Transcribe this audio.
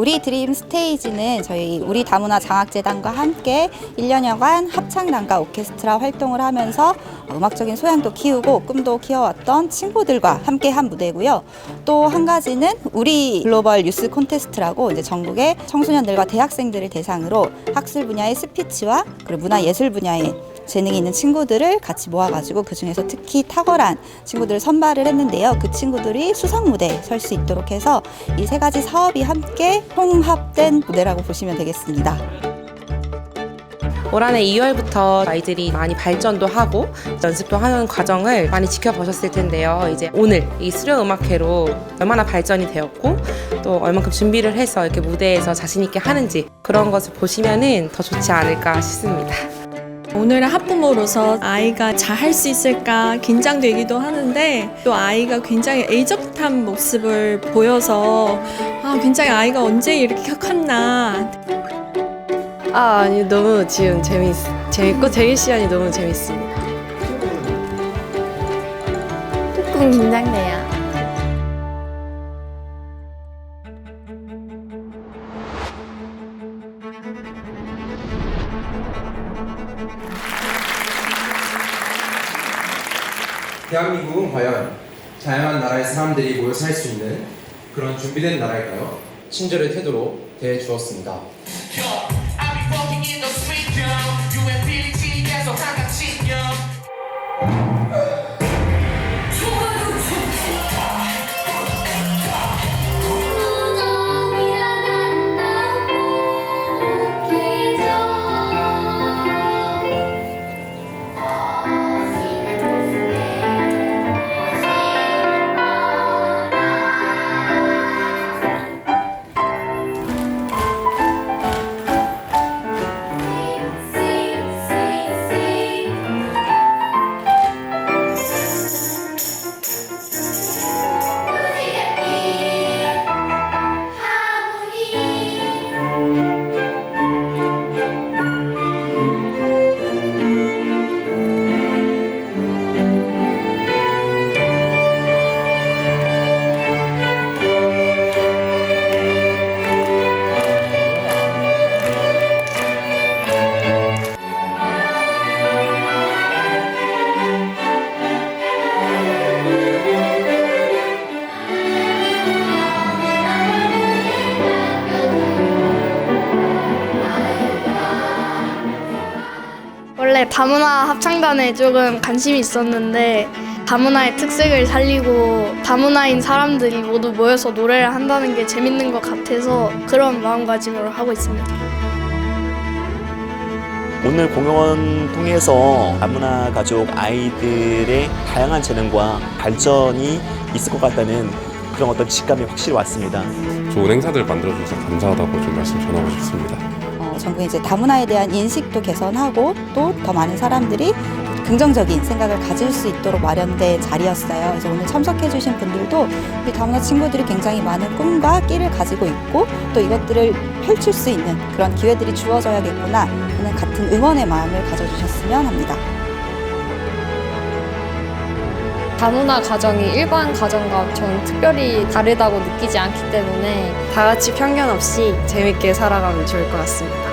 우리 드림 스테이지는 저희 우리 다문화 장학재단과 함께 1년여간 합창단과 오케스트라 활동을 하면서 음악적인 소양도 키우고 꿈도 키워왔던 친구들과 함께 한 무대고요. 또 한 가지는 우리 글로벌 유스 콘테스트라고 이제 전국의 청소년들과 대학생들을 대상으로 학술 분야의 스피치와 그리고 문화 예술 분야의 재능이 있는 친구들을 같이 모아가지고 그 중에서 특히 탁월한 친구들을 선발을 했는데요. 그 친구들이 수상 무대에 설 수 있도록 해서 이 세 가지 사업이 함께 통합된 무대라고 보시면 되겠습니다. 올 한해 2월부터 아이들이 많이 발전도 하고 연습도 하는 과정을 많이 지켜보셨을 텐데요. 이제 오늘 이 수련 음악회로 얼마나 발전이 되었고 또 얼만큼 준비를 해서 이렇게 무대에서 자신 있게 하는지 그런 것을 보시면은 더 좋지 않을까 싶습니다. 오늘은 학부모로서 아이가 잘 할 수 있을까 긴장되기도 하는데 또 아이가 굉장히 애적한 모습을 보여서 아 굉장히 아이가 언제 이렇게 컸나 아, 아니 너무 지금 재밌 재밌고 대기 시간이 너무 재밌습니다. 조금 긴장돼요. 대한민국은 과연 다양한 나라의 사람들이 모여 살 수 있는 그런 준비된 나라일까요? 친절의 태도로 대해 주었습니다. 원래 다문화 합창단에 조금 관심이 있었는데 다문화의 특색을 살리고 다문화인 사람들이 모두 모여서 노래를 한다는 게 재밌는 것 같아서 그런 마음가짐으로 하고 있습니다. 오늘 공연 통해서 다문화 가족 아이들의 다양한 재능과 발전이 있을 것 같다는 그런 어떤 직감이 확실히 왔습니다. 좋은 행사들 만들어주셔서 감사하다고 좀 말씀 전하고 싶습니다. 어, 전국 이제 다문화에 대한 인식도 개선하고 또 더 많은 사람들이 긍정적인 생각을 가질 수 있도록 마련된 자리였어요. 그래서 오늘 참석해주신 분들도 우리 다문화 친구들이 굉장히 많은 꿈과 끼를 가지고 있고 또 이것들을 펼칠 수 있는 그런 기회들이 주어져야겠구나 하는 같은 응원의 마음을 가져주셨으면 합니다. 다문화 가정이 일반 가정과 전 특별히 다르다고 느끼지 않기 때문에 다 같이 편견 없이 재밌게 살아가면 좋을 것 같습니다.